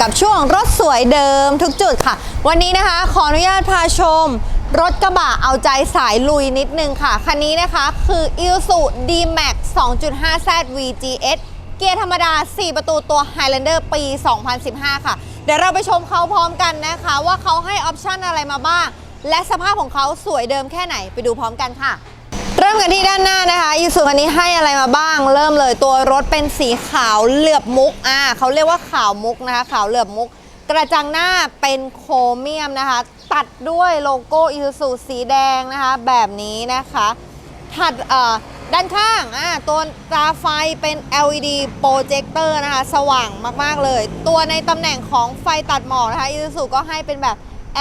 กับช่วงรถสวยเดิมทุกจุดค่ะ วันนี้นะคะ ขออนุญาตพาชม รถกระบะเอาใจสายลุยนิดนึงค่ะ คันนี้นะคะคือ Isuzu D-Max 2.5Z VGS เกียร์ธรรมดา 4 ประตูตัว Highlander ปี 2015 ค่ะ เดี๋ยวเราไปชมเขาพร้อมกันนะคะ ว่าเขาให้ออปชันอะไรมาบ้าง และสภาพของเขาสวยเดิมแค่ไหนไปดูพร้อมกันค่ะ เริ่มกันที่ด้านหน้านะคะอีซูคันนี้ให้อะไรมาบ้าง เริ่มเลยตัวรถเป็นสีขาวเหลือบมุกอ่าเขาเรียกว่าขาวมุกนะคะขาวเหลือบมุก กระจังหน้าเป็นโครเมียมนะคะ ตัดด้วยโลโก้อีซูสีแดงนะคะ แบบนี้นะคะถัดเอ่อด้านข้างอ่าตัวตาไฟเป็น LED โปรเจคเตอร์นะคะ สว่างมาก ๆ เลย ตัวในตำแหน่งของไฟตัดหมอกนะคะอีซูก็ให้เป็นแบบ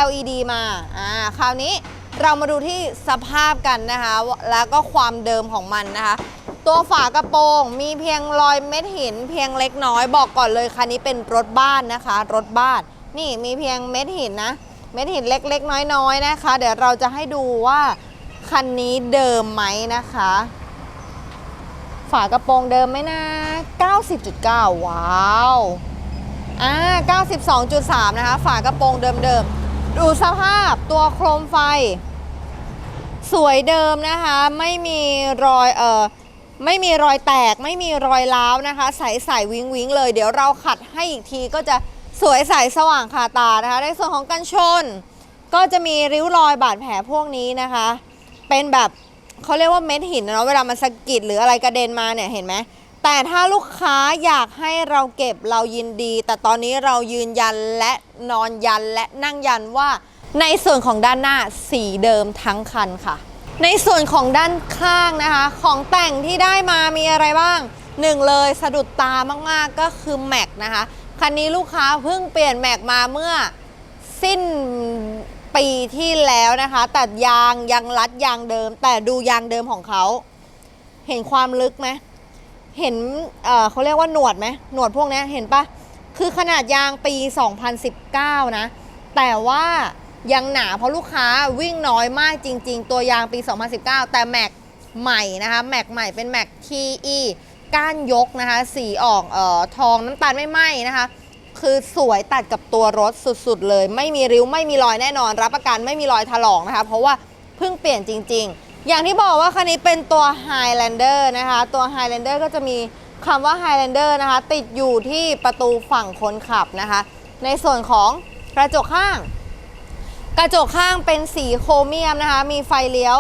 LED มาอ่าคราวนี้ เรามาดูที่สภาพกันนะคะ แล้วก็ความเดิมของมันนะคะ ตัวฝากระโปรงมีเพียงรอยเม็ดหิน เพียงเล็กน้อยบอกก่อนเลยคันนี้เป็นรถบ้านนะคะ รถบ้าน นี่มีเพียงเม็ดหินนะ เม็ดหินเล็ก ๆ น้อยๆนะคะ เดี๋ยวเราจะให้ดูว่าคันนี้เดิมไหมนะคะ ฝากระโปรงเดิมไหมนะ 90.9 ว้าวอ่า92.3 นะคะ ฝากระโปรงเดิมๆ ดูสภาพตัวโครมไฟ สวยเดิมนะคะ ไม่มีรอยเอ่อไม่มีรอยแตกไม่มีรอยร้าวนะคะ ใสใสวิงวิงเลย เดี๋ยวเราขัดให้อีกทีก็จะสวยใสสว่างคาตานะคะ ในส่วนของกันชน ก็จะมีริ้วรอยบาดแผลพวกนี้นะคะ เป็นแบบเขาเรียกว่าเม็ดหินเนาะเวลามันสะกิดหรืออะไรกระเด็นมาเนี่ยเห็นไหมแต่ถ้าลูกค้าอยากให้เราเก็บเรายินดี แต่ตอนนี้เรายืนยันและนอนยันและนั่งยันว่า ในส่วนของด้านหน้าสีเดิมทั้งคันค่ะ ในส่วนของด้านข้างนะคะ ของแต่งที่ได้มามีอะไรบ้างหนึ่งเลยสะดุดตามากๆก็คือแม็กนะคะ คันนี้ลูกค้าเพิ่งเปลี่ยนแม็กมาเมื่อสิ้นปีที่แล้วนะคะ แต่ยางยังรัดยางเดิม แต่ดูยางเดิมของเขา เห็นความลึกไหมเห็นเเขาเรียกว่าหนวดไหมหนวดพวกนี้เห็นปะคือขนาดยางปี 2019 นะ แต่ว่า ยังหนาเพราะลูกค้าวิ่งน้อยมากจริง ๆ ตัวยางปี 2019 แต่แม็กใหม่นะคะ แม็กใหม่เป็นแม็ก TE ก้านยกนะคะ สีออกเอ่อทองน้ำตาลไม่ไหม้นะคะ คือสวยตัดกับตัวรถสุดๆเลย ไม่มีริ้วไม่มีรอยแน่นอน รับประกันไม่มีรอยถลอกนะคะ เพราะว่าเพิ่งเปลี่ยนจริง ๆ อย่างที่บอกว่าคันนี้เป็นตัว Highlander นะคะ ตัว Highlander ก็จะมีคำว่า Highlander นะคะ ติดอยู่ที่ประตูฝั่งคนขับนะคะ ในส่วนของกระจกข้าง กระจกข้างเป็นสีโครเมียมนะคะ มีไฟเลี้ยว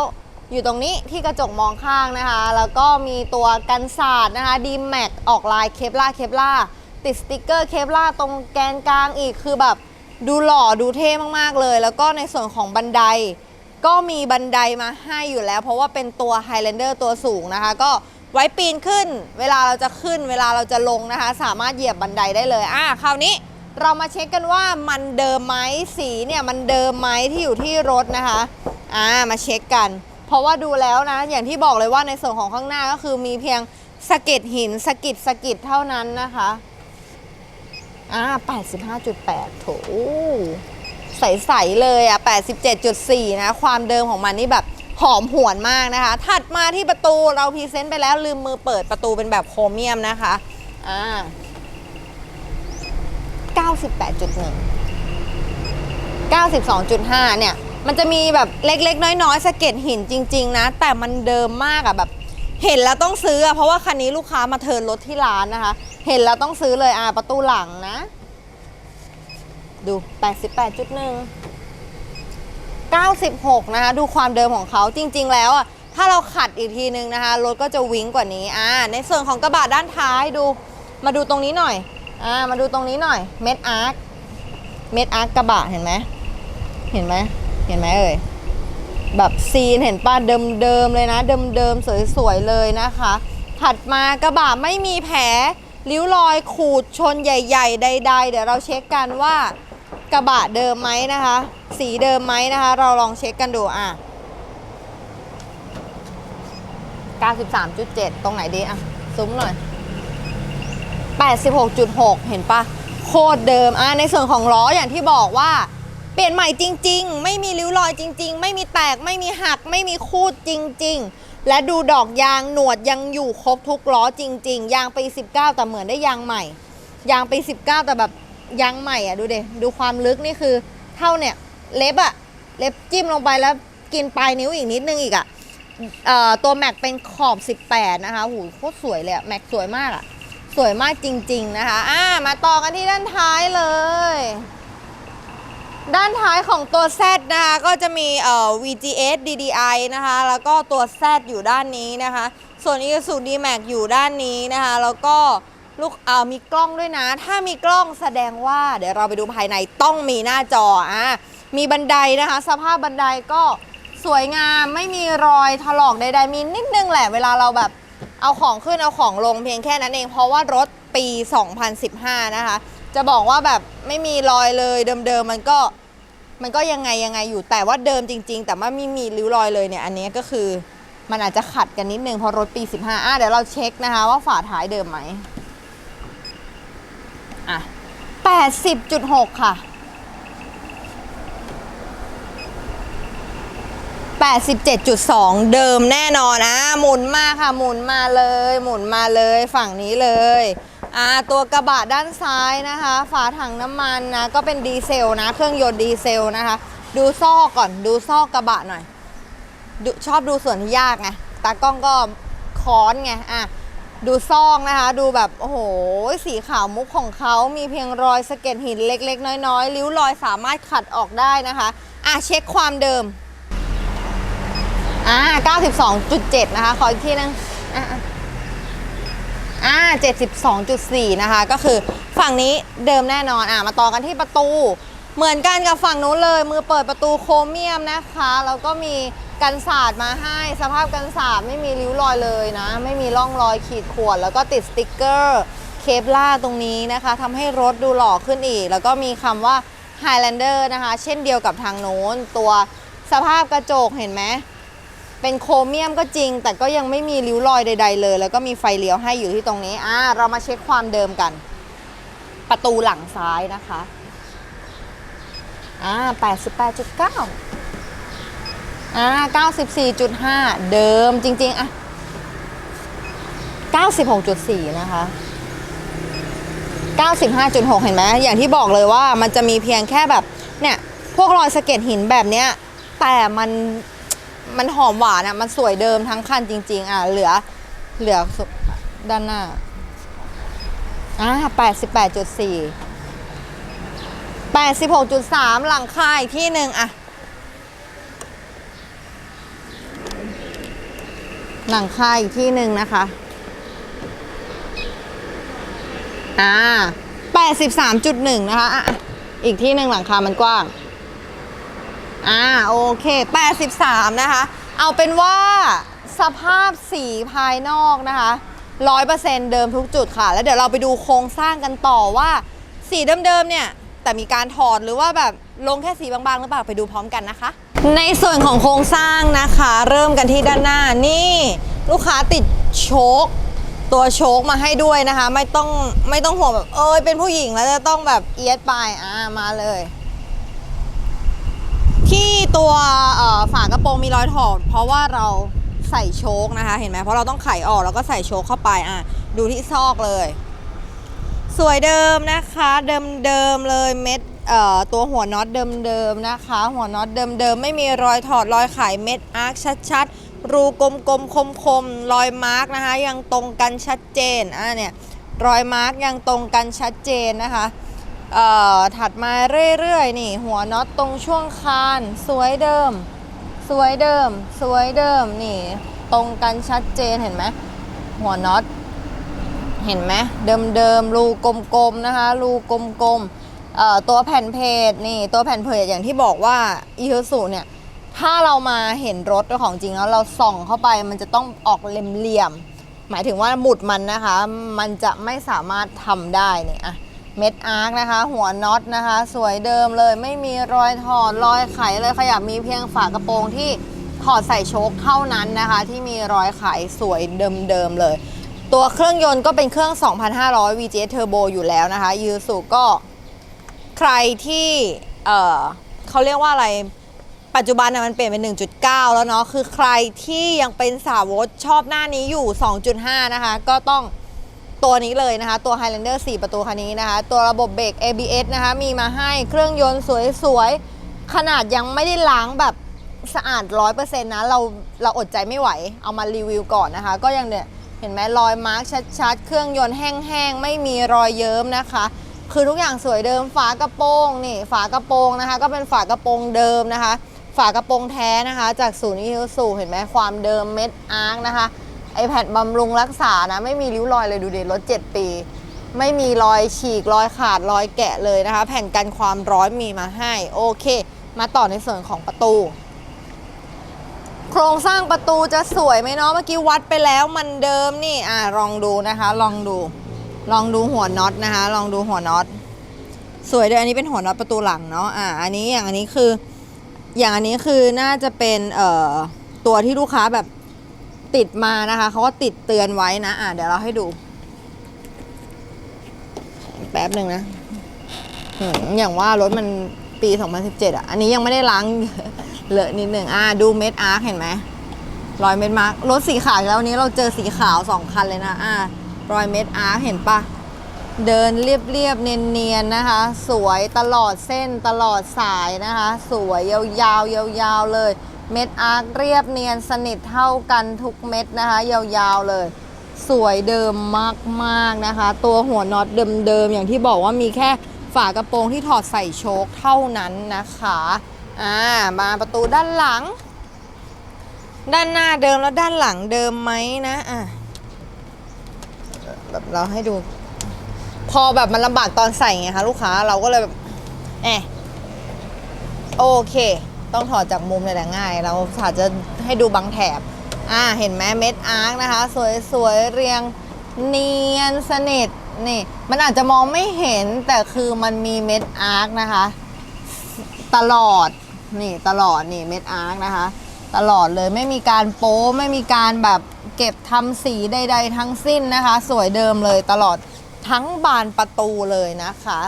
อยู่ตรงนี้ที่กระจกมองข้างนะคะ แล้วก็มีตัวกันศาสตร์นะคะดีแม็กออกลายเคปล่าเคปล่าติดสติกเกอร์เคปล่าตรงแกนกลางอีกคือแบบดูหล่อดูเท่มากๆเลย แล้วก็ในส่วนของบันได ก็มีบันไดมาให้อยู่แล้ว เพราะว่าเป็นตัว Highlander ตัวสูงนะคะ ก็ไว้ปีนขึ้น เวลาเราจะขึ้น เวลาเราจะลงนะคะ สามารถเหยียบบันไดได้เลยอะคราวนี้ เรามาเช็คกันว่ามันเดิมไหมสีเนี่ยมันเดิมไหมที่อยู่ที่รถนะคะอ่ามาเช็คกัน เพราะว่าดูแล้วนะ อย่างที่บอกเลยว่าในส่วนของข้างหน้าก็คือมีเพียงสะเก็ดหินสะกิดสะกิดเท่านั้นนะคะอ่า85.8 โถใสๆเลยอะ 87.4 นะ ความเดิมของมันนี่แบบหอมหวนมากนะคะ ถัดมาที่ประตูเราพรีเซนต์ไปแล้วลืมมือเปิดประตูเป็นแบบโครเมียมนะคะ อ่า 98.1 92.5 เนี่ย มันจะมีแบบเล็กๆ น้อยๆสะเก็ดหินจริง ๆ นะ แต่มันเดิมมากอะแบบ เห็นแล้วต้องซื้ออะเพราะว่าคันนี้ลูกค้ามาเทินรถที่ร้านนะคะ เห็นแล้วต้องซื้อเลยอ่าประตูหลังนะ ดู 88.1 96 นะคะ ดูความเดิมของเขาจริง ๆ แล้วอะถ้าเราขัดอีกทีนึงนะคะรถก็จะวิ้งกว่านี้อ่าในส่วนของกระบะด้านท้ายดู มาดูตรงนี้หน่อย อ่ามาดูตรงนี้หน่อย เม็ดอาร์ค เม็ดอาร์คกระบะเห็นไหม เห็นไหม เห็นไหมเอ่ย แบบซีนเห็นป้าเดิมๆเลยนะ เดิมๆสวยๆเลยนะคะ ถัดมากระบะไม่มีแผลริ้วรอยขูดชนใหญ่ ๆ ใด ๆ เดี๋ยวเราเช็คกันว่ากระบะเดิมไหมนะคะ สีเดิมไหมนะคะ เราลองเช็คกันดูอะ 93.7 ตรงไหนดีอะ ซุ้มหน่อย 86.6 เห็นปะโคตรเดิมอะในส่วนของล้ออย่างที่บอกว่า เปลี่ยนใหม่จริง ๆ ไม่มีริ้วรอยจริง ๆ ไม่มีแตกไม่มีหัก ไม่มีคูดจริง ๆ และดูดอกยางหนวดยังอยู่ครบทุกล้อจริง ๆ ยางปี19 แต่เหมือนได้ยางใหม่ ยางปี19 แต่แบบยางใหม่อะดูเดดูความลึกนี่คือ เท่าเนี่ยเล็บอะเล็บจิ้มลงไปแล้วกินปลายนิ้วอีกนิดนึงอีกอะเอ่อตัวแม็กเป็นขอบ 18 นะคะหูโคตรสวยเลยอะแม็กสวยมากอะ สวยมากจริง ๆ นะคะอ่ามาต่อกันที่ด้านท้ายเลย ด้านท้ายของตัว Z นะคะก็จะมีเอ่อ VGS DDI นะคะ แล้วก็ตัว Z อยู่ด้านนี้นะคะ ส่วน Isuzu D-Max อยู่ด้านนี้นะคะ แล้วก็ลูกเอ่อมีกล้องด้วยนะ ถ้ามีกล้องแสดงว่า เดี๋ยวเราไปดูภายในต้องมีหน้าจออะมีบันไดนะคะ สภาพบันไดก็สวยงามไม่มีรอยถลอกใดๆมีนิดนึงแหละเวลาเราแบบ เอาของขึ้นเอาของลงเพียงแค่นั้นเอง เพราะว่ารถปี 2015 นะคะ จะบอกว่าแบบไม่มีรอยเลยเดิมๆมันก็มันก็ยังไงยังไงอยู่แต่ว่าเดิมจริง ๆ แต่ว่าไม่มีริ้วรอยเลยเนี่ย อันนี้ก็คือมันอาจจะขัดกันนิดนึงเพราะรถปี 15 อะเดี๋ยวเราเช็คนะคะ ว่าฝาท้ายเดิมไหมอะ80.6 ค่ะ 87.2 เดิมแน่นอนนะหมุนมาค่ะหมุนมาเลย หมุนมาเลยฝั่งนี้เลยอ่าตัวกระบะด้านซ้ายนะคะ ฝาถังน้ำมันนะก็เป็นดีเซลนะ เครื่องยนต์ดีเซลนะคะ ดูซอกก่อนดูซอกกระบะหน่อยชอบดูส่วนที่ยากไงตากล้องก็ค้อนไงอะดูซอกนะคะ ดูแบบโอ้โหสีขาวมุกของเขามีเพียงรอยสะเก็ดหินเล็ก ๆ น้อยๆริ้วรอยสามารถขัดออกได้นะคะอะเช็คความเดิม อ่า92.7 นะคะ ขออีกทีนึงอ่าอ่า72.4 นะคะ ก็คือฝั่งนี้เดิมแน่นอน อ่ามาต่อกันที่ประตู เหมือนกันกับฝั่งนู้นเลย มือเปิดประตูโครเมียมนะคะ แล้วก็มีกันศาสตร์มาให้ สภาพกันศาสตร์ไม่มีริ้วรอยเลยนะ ไม่มีร่องรอยขีดข่วน แล้วก็ติดสติกเกอร์เคปล่าตรงนี้นะคะทำให้รถดูหล่อขึ้นอีก แล้วก็มีคำว่า Highlander นะคะ เช่นเดียวกับทางโน้น ตัวสภาพกระจกเห็นไหม เป็นโครเมียมก็จริง แต่ก็ยังไม่มีริ้วรอยใด ๆ เลย แล้วก็มีไฟเลี้ยวให้อยู่ที่ตรงนี้อ่าเรามาเช็คความเดิมกัน ประตูหลังซ้ายนะคะอ่า88.9อ่า94.5 เดิมจริง ๆอะ96.4 นะคะ 95.6 เห็นไหมอย่างที่บอกเลยว่ามันจะมีเพียงแค่แบบ เนี่ย พวกรอยสะเก็ดหินแบบเนี้ย แต่มัน มันหอมหวานอะ มันสวยเดิมทั้งคันจริง ๆ อะ เหลือ เหลือด้านหน้า อ่า88.4 86.3หกจุดสามหลังคาอีกที่หนึ่งอะ หลังคาอีกที่หนึ่งนะคะ อ่า83.1นะคะ อะ อีกที่หนึ่งหลังคามันกว้าง อ่าโอเค 83 นะคะ เอาเป็นว่าสภาพสีภายนอกนะคะ100%เดิมทุกจุดค่ะ แล้วเดี๋ยวเราไปดูโครงสร้างกันต่อว่า สีเดิมๆเนี่ย แต่มีการถอดหรือว่าแบบลงแค่สีบางๆ หรือเปล่าไปดูพร้อมกันนะคะ ในส่วนของโครงสร้างนะคะ เริ่มกันที่ด้านหน้านี่ ลูกค้าติดโชคตัวโชคมาให้ด้วยนะคะ ไม่ต้องไม่ต้องห่วงแบบเอยเป็นผู้หญิงแล้วจะต้องแบบเอียดไปอ่ามาเลย ที่ตัวฝากระโปรงมีรอยถอดเพราะว่าเราใส่โชคนะคะ เห็นไหมเพราะเราต้องไขออกแล้วก็ใส่โชคเข้าไปอะดูที่ซอกเลย สวยเดิมนะคะ เดิมเดิมเลยเม็ดตัวหัวน็อตเดิมเดิมๆนะคะ หัวน็อตเดิมเดิมๆไม่มีรอยถอดรอยไขเม็ดอาร์คชัดๆ รูกลมๆคมๆรอยมาร์กนะคะ ยังตรงกันชัดเจนอะเนี่ยรอยมาร์กยังตรงกันชัดเจนนะคะ ถัดมาเรื่อยๆ นี่หัวน็อตตรงช่วงคาน สวยเดิม สวยเดิม สวยเดิมนี่ ตรงกันชัดเจนเห็นไหมหัวน็อตเห็นไหมเดิมเดิมๆรูกลมๆนะคะรูกลมๆตัวแผ่นเพจนี่ตัวแผ่นเพจอย่างที่บอกว่าอีซูซูเนี่ยถ้าเรามาเห็นรถของจริงแล้วเราส่องเข้าไปมันจะต้องออกเหลี่ยมๆหมายถึงว่าหมุดมันนะคะ มันจะไม่สามารถทำได้เนี่ยอะ เม็ดอาร์คนะคะ หัวน็อตนะคะ สวยเดิมเลยไม่มีรอยถอดรอยไขเลยขยับมีเพียงฝากระโปรงที่ถอดใส่โชคเท่านั้นนะคะ ที่มีรอยไขสวยเดิมๆเลย ตัวเครื่องยนต์ก็เป็นเครื่อง 2,500 VGS Turbo อยู่แล้วนะคะยูสุก็ใครที่เออเขาเรียกว่าอะไรปัจจุบันนะมันเปลี่ยนเป็น 1.9 แล้วเนาะคือใครที่ยังเป็นสาวกชอบหน้านี้อยู่ 2.5 นะคะ ก็ต้อง ตัวนี้เลยนะคะ ตัว Highlander 4 ประตูคันนี้นะคะ ตัวระบบเบรก ABS นะคะ มีมาให้เครื่องยนต์สวยๆ ขนาดยังไม่ได้ล้างแบบสะอาด 100%นะ เราเราอดใจไม่ไหว เอามารีวิวก่อนนะคะ ก็ยังเนี่ยเห็นไหมรอยมาร์กชัดๆ เครื่องยนต์แห้งๆ ไม่มีรอยเยิ้มนะคะ คือทุกอย่างสวยเดิมฝากระโปรงนี่ฝากระโปรงนะคะ ก็เป็นฝากระโปรงเดิมนะคะ ฝากระโปรงแท้นะคะ จากศูนย์อีฮิสูเห็นไหมความเดิมเม็ดอาร์กนะคะ ไอแพดบำรุงรักษานะ ไม่มีริ้วรอยเลยดูดิรถ 7 ปี ไม่มีรอยฉีกรอยขาดรอยแกะเลยนะคะ แผ่นกันความร้อนมีมาให้ โอเค มาต่อในส่วนของประตู โครงสร้างประตูจะสวยไหมเนาะเมื่อกี้วัดไปแล้วมันเดิมนี่อะลองดูนะคะ ลองดู ลองดูหัวน็อตนะคะ ลองดูหัวน็อตสวยด้วยอันนี้เป็นหัวน็อตประตูหลังเนาะอะอันนี้อย่างอันนี้คือ อย่างอันนี้คือน่าจะเป็นเอ่อตัวที่ลูกค้าแบบ ติดมานะคะเขาก็ติดเตือนไว้นะอะเดี๋ยวเราให้ดู แป๊บหนึ่งนะอย่างว่ารถมันปี 2017 อะ อันนี้ยังไม่ได้ล้างเลอะนิดหนึ่งอะดูเม็ดอาร์คเห็นไหมรอยเม็ดมาร์ครถสีขาวแล้ววันนี้เราเจอสีขาวสองคันเลยนะอะรอยเม็ดอาร์คเห็นปะเดินเรียบเรียบๆเนียนเนียนๆนะคะ สวยตลอดเส้นตลอดสายนะคะ สวยยาวๆยาวๆเลย เม็ดอาร์คเรียบเนียนสนิทเท่ากันทุกเม็ดนะคะ ยาวๆเลย สวยเดิมมากๆนะคะ ตัวหัวน็อตเดิมๆอย่างที่บอกว่ามีแค่ฝากระโปรงที่ถอดใส่โชคเท่านั้นนะคะอ่ามาประตูด้านหลัง ด้านหน้าเดิมแล้วด้านหลังเดิมไหมนะอะแบบเราให้ดู พอแบบมันลำบากตอนใส่ไงคะลูกค้าเราก็เลยแบบแอะโอเค ต้องถอดจากมุมเลยแหละง่าย เราอาจจะให้ดูบางแถบ อ่า เห็นไหมเม็ดอาร์คนะคะ สวยๆ เรียงเนียนสนิทนี่ มันอาจจะมองไม่เห็นแต่คือมันมีเม็ดอาร์คนะคะ ตลอดนี่ตลอดนี่เม็ดอาร์คนะคะ ตลอดเลยไม่มีการโป๊ไม่มีการแบบเก็บทำสีใด ๆ ทั้งสิ้นนะคะ สวยเดิมเลยตลอดทั้งบานประตูเลยนะคะ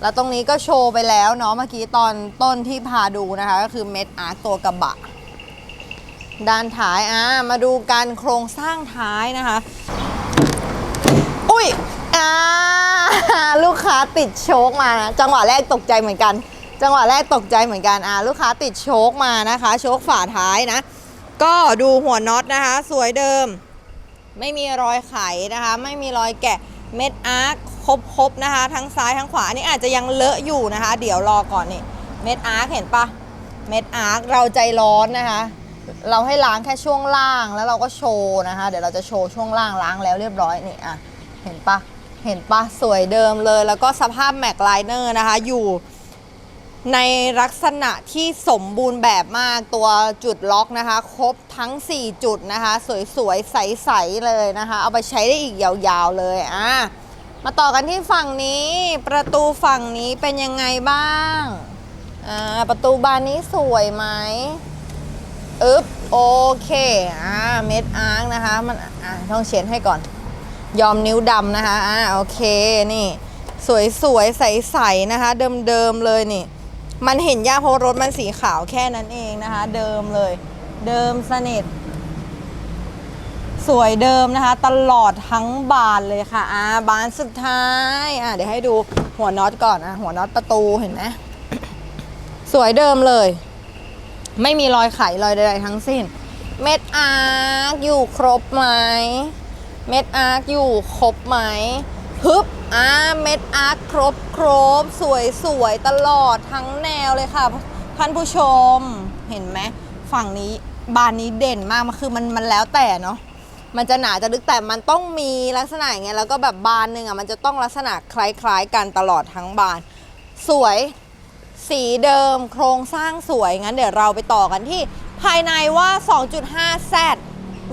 แล้วตรงนี้ก็โชว์ไปแล้วเนาะเมื่อกี้ตอนต้นที่พาดูนะคะ ก็คือเม็ดอาร์คตัวกระบะ ด้านท้ายอะมาดูการโครงสร้างท้ายนะคะ อุ้ยอ่าลูกค้าติดโชคมานะจังหวะแรกตกใจเหมือนกัน จังหวะแรกตกใจเหมือนกันอ่าลูกค้าติดโชคมานะคะ โชคฝาท้ายนะ ก็ดูหัวน็อตนะคะ สวยเดิม ไม่มีรอยไขนะคะ ไม่มีรอยแกะเม็ดอาร์ค ครบๆนะคะ ทั้งซ้ายทั้งขวาอันนี้อาจจะยังเลอะอยู่นะคะ เดี๋ยวรอก่อนนี่เม็ดอาร์คเห็นปะเม็ดอาร์คเราใจร้อนนะคะ เราให้ล้างแค่ช่วงล่างแล้วเราก็โชว์นะคะ เดี๋ยวเราจะโชว์ช่วงล่างล้างแล้วเรียบร้อยนี่อะเห็นปะเห็นปะสวยเดิมเลย แล้วก็สภาพแม็กไลเนอร์นะคะอยู่ในลักษณะที่สมบูรณ์แบบมากตัวจุดล็อกนะคะ ครบทั้ง 4 จุดนะคะ สวยๆ ใส ๆ เลยนะคะ เอาไปใช้ได้อีกยาวๆเลยอะ มาต่อกันที่ฝั่งนี้ประตูฝั่งนี้เป็นยังไงบ้างอ่าประตูบานนี้สวยไหมอึ๊บโอเคอ่าเม็ดอาร์กนะคะมันอ่าต้องเช็ดให้ก่อน ยอมนิ้วดำนะคะอ่าโอเคนี่ สวยสวยใสๆนะคะ เดิมๆเลยนี่ มันเห็นยากเพราะรถมันสีขาวแค่นั้นเองนะคะ เดิมเลย เดิมสนิท สวยเดิมนะคะ ตลอดทั้งบานเลยค่ะอ่าบานสุดท้ายอ่าเดี๋ยวให้ดูหัวน็อตก่อนอะหัวน็อตประตูเห็นไหมสวยเดิมเลย ไม่มีรอยไขรอยใดๆทั้งสิ้น เม็ดอาร์คอยู่ครบไหมเม็ดอาร์คอยู่ครบไหมฮึบอ่าเม็ดอาร์คครบครบ สวยสวยตลอดทั้งแนวเลยค่ะท่านผู้ชมเห็นไหมฝั่งนี้บานนี้เด่นมากมันคือมันมันแล้วแต่เนาะ มันจะหนาจะลึกแต่มันต้องมีลักษณะอย่างเงี้ยแล้วก็แบบบานหนึ่งอะมันจะต้องลักษณะคล้ายๆ กันตลอดทั้งบาน สวยสีเดิมโครงสร้างสวย งั้นเดี๋ยวเราไปต่อกันที่ภายในว่า 2.5 Z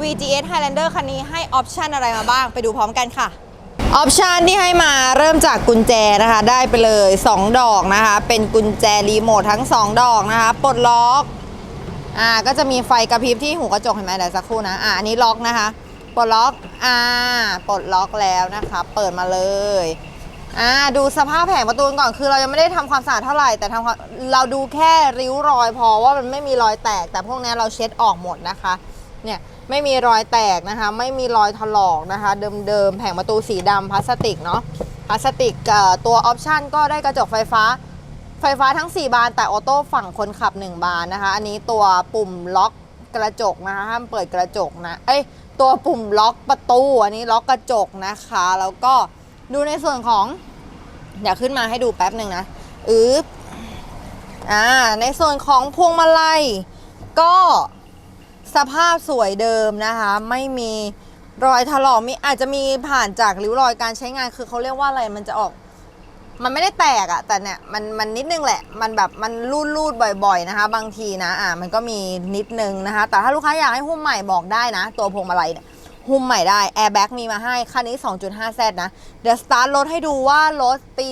VGS Highlander คันนี้ให้ออปชันอะไรมาบ้างไปดูพร้อมกันค่ะออปชันที่ให้มาเริ่มจากกุญแจนะคะ ได้ไปเลย 2 ดอกนะคะ เป็นกุญแจรีโมททั้ง 2 ดอกนะคะปลดล็อกอ่าก็จะมีไฟกระพริบที่หูกระจกเห็นไหมเดี๋ยวสักครู่นะอ่าอันนี้ล็อกนะคะ ปลดล็อก อ่า ปลดล็อกแล้วนะคะ เปิดมาเลย อ่า ดูสภาพแผงประตูก่อน คือเรายังไม่ได้ทำความสะอาดเท่าไหร่ แต่ทำเราดูแค่ริ้วรอยพอว่ามันไม่มีรอยแตก แต่พวกนี้เราเช็ดออกหมดนะคะ เนี่ยไม่มีรอยแตกนะคะ ไม่มีรอยถลอกนะคะ เดิมๆ แผงประตูสีดำพลาสติกเนาะ พลาสติกตัวออปชันก็ได้กระจกไฟฟ้า ไฟฟ้าทั้ง 4 บาน แต่ออโต้ฝั่งคนขับ 1 บานนะคะ อันนี้ตัวปุ่มล็อกกระจกนะคะ ห้ามเปิดกระจกนะ เอ้ย ตัวปุ่มล็อกประตูอันนี้ล็อกกระจกนะคะ แล้วก็ดูในส่วนของเดี๋ยวขึ้นมาให้ดูแป๊บหนึ่งนะอืบอ่าในส่วนของพวงมาลัย ก็สภาพสวยเดิมนะคะ ไม่มีรอยถลอกมีอาจจะมีผ่านจากริ้วรอยการใช้งานคือเขาเรียกว่าอะไรมันจะออก มันไม่ได้แตกอะแต่เนี่ยมันมันนิดนึงแหละ มันแบบมันรูดรูดบ่อย ๆนะคะ บางทีนะอ่ามันก็มีนิดนึงนะคะ แต่ถ้าลูกค้าอยากให้หุ้มใหม่บอกได้นะ ตัวพวงมาลัยเนี่ยหุ้มใหม่ได้แอร์แบ็กมีมาให้คันนี้ 2.5 z นะ เดี๋ยวสตาร์ทรถให้ดูว่ารถปี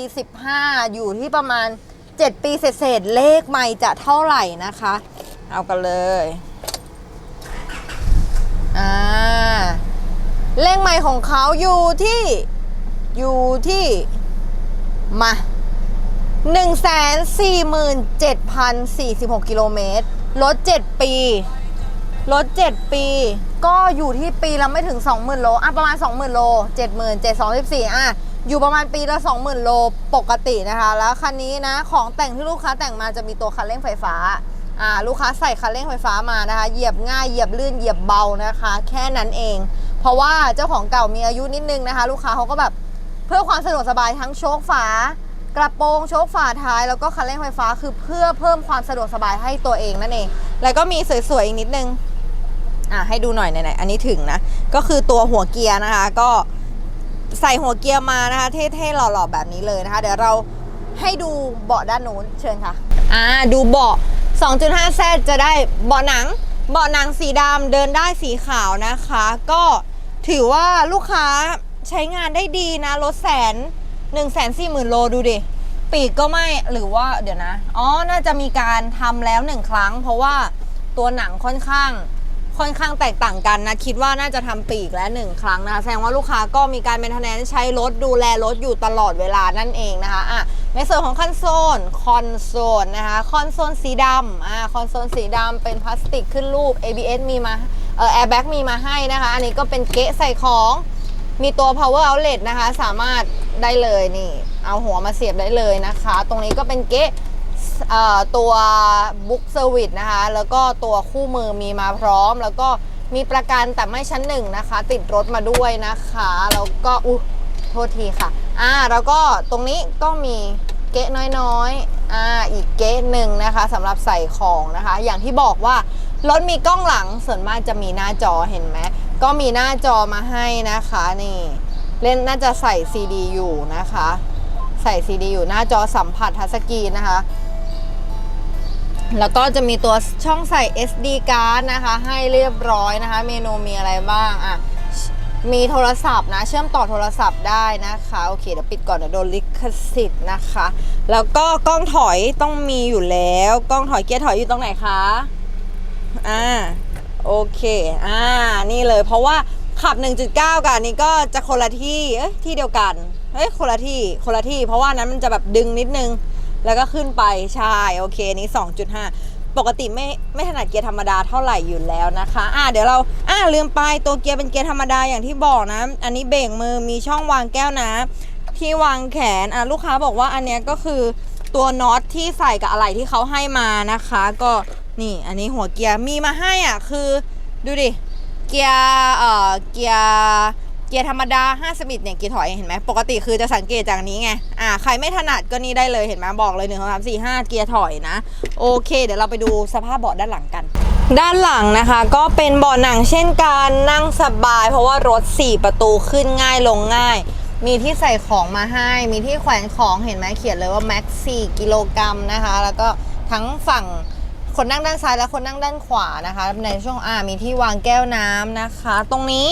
15 อยู่ที่ประมาณ 7 ปีเศษๆเลขใหม่จะเท่าไหร่นะคะ เอากันเลยอ่าเลขใหม่ของเขาอยู่ที่อยู่ที่ มา147,046 กิโลเมตรรถ7 ปีรถ7ปี ก็อยู่ที่ปีละไม่ถึง 20,000 โล อะ ประมาณ 20,000 โล7 7 2 4 อะ อยู่ประมาณปีละ 20,000 โลปกตินะคะ แล้วคันนี้นะ ของแต่งที่ลูกค้าแต่งมาจะมีตัวคันเร่งไฟฟ้า อ่า ลูกค้าใส่คันเร่งไฟฟ้ามานะคะ เหยียบง่าย เหยียบลื่น เหยียบเบานะคะ แค่นั้นเอง เพราะว่าเจ้าของเก่ามีอายุนิดนึงนะคะ ลูกค้าเขาก็แบบ เพื่อความสะดวกสบายทั้งโชคฝากระโปรงโชคฝาท้ายแล้วก็คันเร่งไฟฟ้าคือเพื่อเพิ่มความสะดวกสบายให้ตัวเองนั่นเอง แล้วก็มีสวยๆอีกนิดนึงอะให้ดูหน่อยไหนๆอันนี้ถึงนะ ก็คือตัวหัวเกียร์นะคะ ก็ใส่หัวเกียร์มานะคะ เท่ๆหล่อๆแบบนี้เลยนะคะ เดี๋ยวเราให้ดูเบาะด้านนู้นเชิญค่ะอ่าดูเบาะ 2.5แซจะได้เบาะหนังเบาะหนังสีดำเดินได้สีขาวนะคะ ก็ถือว่าลูกค้า ใช้งานได้ดีนะรถแสน1นึ่งแสนสี่หมื่นโลดูดิ ปีกก็ไม่หรือว่าเดี๋ยวนะ อ๋อ น่าจะมีการทำแล้วหนึ่งครั้ง เพราะว่าตัวหนังค่อนข้างค่อนข้างแตกต่างกันนะ คิดว่าน่าจะทำปีกและหนึ่งครั้งนะคะแสดงว่าลูกค้าก็มีการเป็นทนนใช้รถดูแลรถอยู่ตลอดเวลานั่นเองนะคะอะในส่วนของคอนโซลคอนโซลนะคะคอนโซลสีดำอ่าคอนโซลสีดำเป็นพลาสติกขึ้นรูป ABS มีมาเออแอร์แบ็กมีมาให้นะคะ อันนี้ก็เป็นเกะใส่ของ มีตัว power outlet นะคะ สามารถได้เลยนี่ เอาหัวมาเสียบได้เลยนะคะ ตรงนี้ก็เป็นเกะตัว book service นะคะ แล้วก็ตัวคู่มือมีมาพร้อม แล้วก็มีประกันแต่ไม่ชั้นหนึ่งนะคะ ติดรถมาด้วยนะคะ แล้วก็อุ๊ยโทษทีค่ะ อ่า แล้วก็ตรงนี้ก็มีเกะน้อยๆ อ่า อีกเกะหนึ่งนะคะสำหรับใส่ของนะคะ อย่างที่บอกว่ารถมีกล้องหลังส่วนมากจะมีหน้าจอเห็นไหม ก็มีหน้าจอมาให้นะคะนี่เล่นน่าจะใส่ซีดีอยู่นะคะ ใส่ซีดีอยู่หน้าจอสัมผัสทัชสกรีนนะคะ แล้วก็จะมีตัวช่องใส่ SD card นะคะ ให้เรียบร้อยนะคะ เมนูมีอะไรบ้างอะมีโทรศัพท์นะ เชื่อมต่อโทรศัพท์ได้นะคะ โอเคเดี๋ยวปิดก่อนเดี๋ยวโดนลิขสิทธิ์นะคะ แล้วก็กล้องถอยต้องมีอยู่แล้ว กล้องถอยเกียร์ถอยอยู่ตรงไหนคะอ่า โอเค อ่า นี่เลย เพราะว่าขับ 1.9 กับอันนี้ก็จะคนละที่ เอ้ย ที่เดียวกัน เฮ้ย คนละที่ คนละที่ เพราะว่านั้นมันจะแบบดึงนิดนึง แล้วก็ขึ้นไป ใช่ โอเค นี้ 2.5 ปกติไม่ไม่ถนัดเกียร์ธรรมดาเท่าไหร่อยู่แล้วนะคะ อ่าเดี๋ยวเรา อ่าลืมไป ตัวเกียร์เป็นเกียร์ธรรมดาอย่างที่บอกนะ อันนี้เบรกมือ มีช่องวางแก้วน้ำที่วางแขน อ่าลูกค้าบอกว่าอันเนี้ยก็คือตัวน็อตที่ใส่กับอะไหล่ที่เขาให้มานะคะ ก็ นี่อันนี้หัวเกียร์มีมาให้อะคือดูดิเกียร์เอ่อเกียร์เกียร์ธรรมดา5สมิธเนี่ยเกียร์ถอยเห็นไหมปกติคือจะสังเกตจากนี้ไงอ่าใครไม่ถนัดก็นี่ได้เลยเห็นไหมบอกเลย1 2 3 4 5 เกียร์ถอยนะ โอเค เดี๋ยวเราไปดูสภาพเบาะด้านหลังกัน ด้านหลังนะคะก็เป็นเบาะหนังเช่นกันนั่งสบาย เพราะว่ารถ 4 ประตูขึ้นง่ายลงง่าย มีที่ใส่ของมาให้ มีที่แขวนของเห็นไหมเขียนเลยว่า max 4กิโลกรัมนะคะ แล้วก็ทั้งฝั่ง คนนั่งด้านซ้ายและคนนั่งด้านขวานะคะ ในช่วงอ่ามีที่วางแก้วน้ำนะคะ ตรงนี้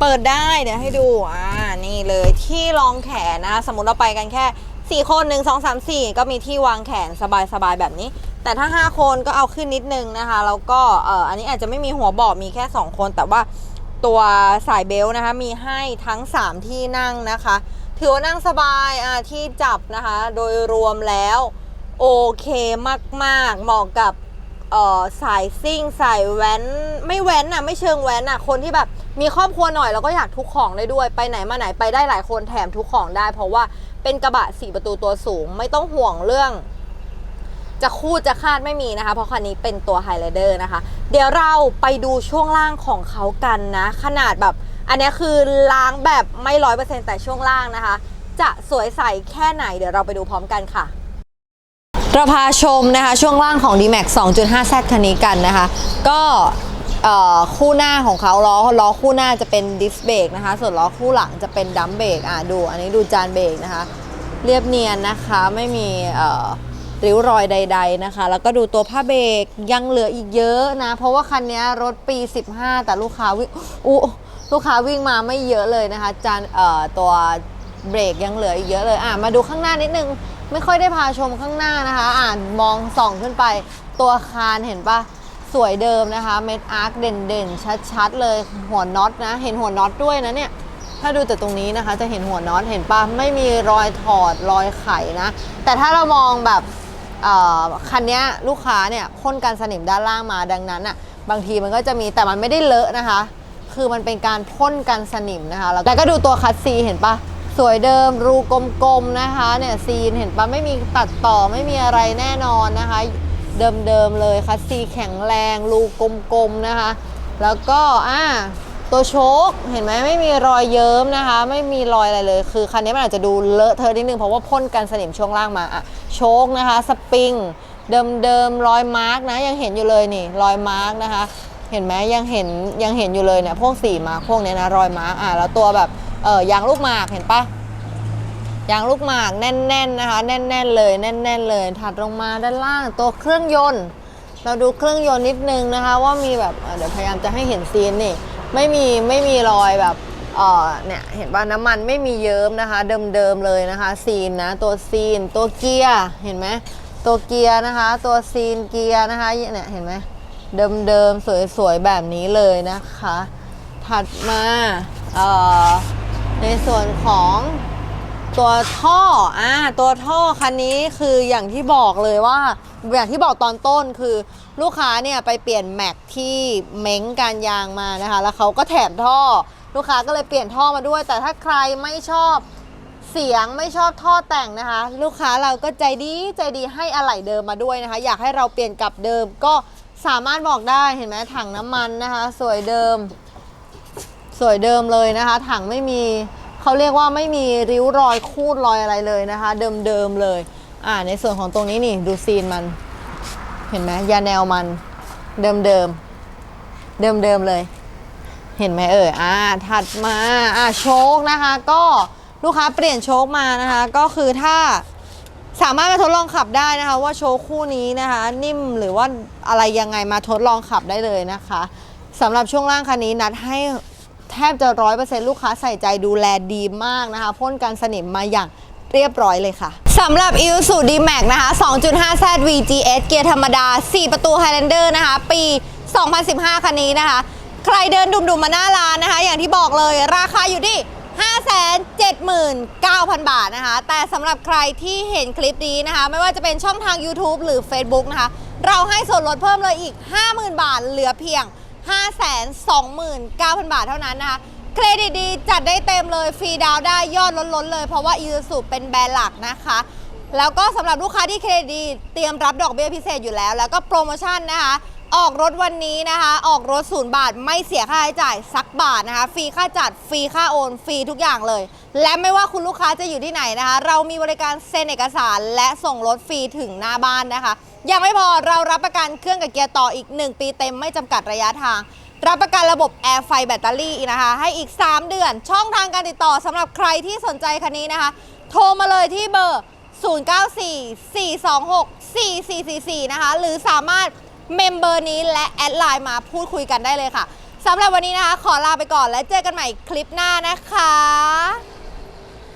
เปิดได้เดี๋ยวให้ดูอ่านี่เลยที่รองแขนนะสมมติเราไปกันแค่ 4 คน 1 2 3 4 ก็มีที่วางแขนสบายๆแบบนี้ แต่ถ้า 5 คนก็เอาขึ้นนิดนึงนะคะ แล้วก็เอ่ออันนี้อาจจะไม่มีหัวเบาะมีแค่ 2 คน แต่ว่าตัวสายเบลต์นะคะมีให้ทั้ง 3 ที่นั่งนะคะ ถือว่านั่งสบายอ่าที่จับนะคะ โดยรวมแล้ว โอเคมากๆ เหมาะกับสายซิ่งสายแว้น ไม่แว้นอะไม่เชิงแว้นอะคนที่แบบมีครอบครัวหน่อยแล้วก็อยากทุกของได้ด้วยไปไหนมาไหนไปได้หลายคนแถมทุกของได้ เพราะว่าเป็นกระบะสี่ประตูตัวสูง ไม่ต้องห่วงเรื่อง จะคูดจะคาดไม่มีนะคะ เพราะคันนี้เป็นตัวไฮไลเดอร์นะคะ เดี๋ยวเราไปดูช่วงล่างของเขากันนะ ขนาดแบบ อันนี้คือล้างแบบไม่ร้อยเปอร์เซ็นต์แต่ช่วงล่างนะคะ จะสวยใสแค่ไหนเดี๋ยวเราไปดูพร้อมกันค่ะ เราพาชมนะคะช่วงล่างของ D-Max 2.5Z คันนี้กันนะคะ ก็คู่หน้าของเขาล้อล้อคู่หน้าจะเป็นดิสเบรกนะคะ ส่วนล้อคู่หลังจะเป็นดัมเบรกอะดู อันนี้ดูจานเบรกนะคะ เรียบเนียนนะคะไม่มีริ้วรอยใด ๆนะคะ แล้วก็ดูตัวผ้าเบรกยังเหลืออีกเยอะนะ เพราะว่าคันนี้รถปี 15 แต่ลูกค้าวิ่งอุลูกค้าวิ่งมาไม่เยอะเลยนะคะจานตัวเบรกยังเหลืออีกเยอะเลยอะมาดูข้างหน้านิดนึง ไม่ค่อยได้พาชมข้างหน้านะคะ อ่านมองส่องขึ้นไป ตัวคานเห็นปะสวยเดิมนะคะ เม็ดอาร์คเด่นๆ ชัดๆ เลยหัวน็อตนะ เห็นหัวน็อตด้วยนะเนี่ย ถ้าดูแต่ตรงนี้นะคะ จะเห็นหัวน็อตเห็นปะไม่มีรอยถอดรอยไขนะ แต่ถ้าเรามองแบบเอ่อคันนี้ลูกค้าเนี่ยพ่นกันสนิมด้านล่างมาดังนั้นอะบางทีมันก็จะมีแต่มันไม่ได้เลอะนะคะ คือมันเป็นการพ่นกันสนิมนะคะ แล้วก็ดูตัวคัสซีเห็นปะ สวยเดิมรูกลมๆนะคะเนี่ยซีนเห็นปะไม่มีตัดต่อไม่มีอะไรแน่นอนนะคะ เดิมๆเลยคัสซีแข็งแรงรูกลมๆนะคะ แล้วก็อ่าตัวโชคเห็นไหมไม่มีรอยเยิ้มนะคะ ไม่มีรอยอะไรเลย คือคันนี้มันอาจจะดูเลอะเทอะนิดนึงเพราะว่าพ่นกันสนิมช่วงล่างมาอะโชคนะคะสปริงเดิมๆรอยมาร์กนะยังเห็นอยู่เลยนี่รอยมาร์กนะคะ เห็นไหมยังเห็นยังเห็นอยู่เลยเนี่ยพวกสีมาร์กพวกเนี้ยนะรอยมาร์กอะแล้วตัวแบบ เออยางลูกหมากเห็นปะยางลูกหมากแน่นๆนะคะ แน่น ๆ เลยแน่น ๆ เลย ถัดลงมาด้านล่างตัวเครื่องยนต์ เราดูเครื่องยนต์นิดนึงนะคะ ว่ามีแบบเเดี๋ยวพยายามจะให้เห็นซีนนี่ไม่มีไม่มีรอยแบบเออเนี่ยเห็นป่ะน้ำมันไม่มีเยิ้มนะคะ เดิมๆเลยนะคะ ซีนนะตัวซีน ตัวเกียร์เห็นไหมตัวเกียร์นะคะ ตัวซีนเกียร์นะคะเนี่ยเห็นไหมเดิมๆสวยๆแบบนี้เลยนะคะ ถัดมาเอ่อ ในส่วนของตัวท่ออ่าตัวท่อคันนี้คืออย่างที่บอกเลยว่า อย่างที่บอกตอนต้นคือลูกค้าเนี่ยไปเปลี่ยนแม็กที่เม้งการยางมานะคะ แล้วเขาก็แถมท่อ ลูกค้าก็เลยเปลี่ยนท่อมาด้วย แต่ถ้าใครไม่ชอบเสียงไม่ชอบท่อแต่งนะคะ ลูกค้าเราก็ใจดีใจดีให้อะไหล่เดิมมาด้วยนะคะ อยากให้เราเปลี่ยนกลับเดิมก็สามารถบอกได้เห็นไหมถังน้ำมันนะคะ สวยเดิม สวยเดิมเลยนะคะ ถังไม่มีเขาเรียกว่าไม่มีริ้วรอยคูดรอยอะไรเลยนะคะ เดิมๆเลยอ่าในส่วนของตรงนี้นี่ดูซีนมัน เห็นไหมยาแนวมัน เดิมๆเดิมๆเลย เห็นไหมเอ่ยอ่าถัดมาอ่าโชคนะคะ ก็ลูกค้าเปลี่ยนโชคมานะคะ ก็คือถ้าสามารถมาทดลองขับได้นะคะ ว่าโชคคู่นี้นะคะ นิ่มหรือว่าอะไรยังไงมาทดลองขับได้เลยนะคะสำหรับช่วงล่างคันนี้นัดให้ แทบจะร้อยเปอร์เซ็นต์ลูกค้าใส่ใจดูแลดีมากนะคะพ่นกันสนิมมาอย่างเรียบร้อยเลยค่ะสำหรับ i s u D-Max นะคะ 2.5Z VGS เกียร์ธรรมดา 4 ประตู Highlander นะคะ ปี 2015 คันนี้นะคะ ใครเดินดุมๆมาหน้าร้านนะคะ อย่างที่บอกเลยราคาอยู่ที่ 579,000 บาทนะคะ แต่สำหรับใครที่เห็นคลิปนี้นะคะ ไม่ว่าจะเป็นช่องทาง YouTube หรือ Facebook นะคะ เราให้ส่วนลดเพิ่มเลยอีก 50,000 บาทเหลือเพียง 529,000 บาทเท่านั้นนะคะ เครดิตดีจัดได้เต็มเลยฟรีดาวน์ได้ยอดล้นๆเลย เพราะว่า i s u เป็นแบรนด์หลักนะคะ แล้วก็สำหรับลูกค้าที่เครดิตดีเตรียมรับดอกเบี้ยพิเศษอยู่แล้ว แล้วก็โปรโมชั่นนะคะ ออกรถวันนี้นะคะ ออกรถศูนย์บาทไม่เสียค่าใช้จ่ายสักบาทนะคะ ฟรีค่าจัดฟรีค่าโอนฟรีทุกอย่างเลย และไม่ว่าคุณลูกค้าจะอยู่ที่ไหนนะคะ เรามีบริการเซ็นเอกสารและส่งรถฟรีถึงหน้าบ้านนะคะ ยังไม่พอเรารับประกันเครื่องกับเกียร์ต่ออีก 1 ปีเต็มไม่จำกัดระยะทาง รับประกันระบบแอร์ไฟแบตเตอรี่นะคะ ให้อีก 3 เดือน ช่องทางการติดต่อสำหรับใครที่สนใจคันนี้นะคะ โทรมาเลยที่เบอร์ 0944264444 นะคะ หรือสามารถเมมเบอร์นี้และแอดไลน์มาพูดคุยกันได้เลยค่ะสำหรับวันนี้นะคะ ขอลาไปก่อนและเจอกันใหม่คลิปหน้านะคะ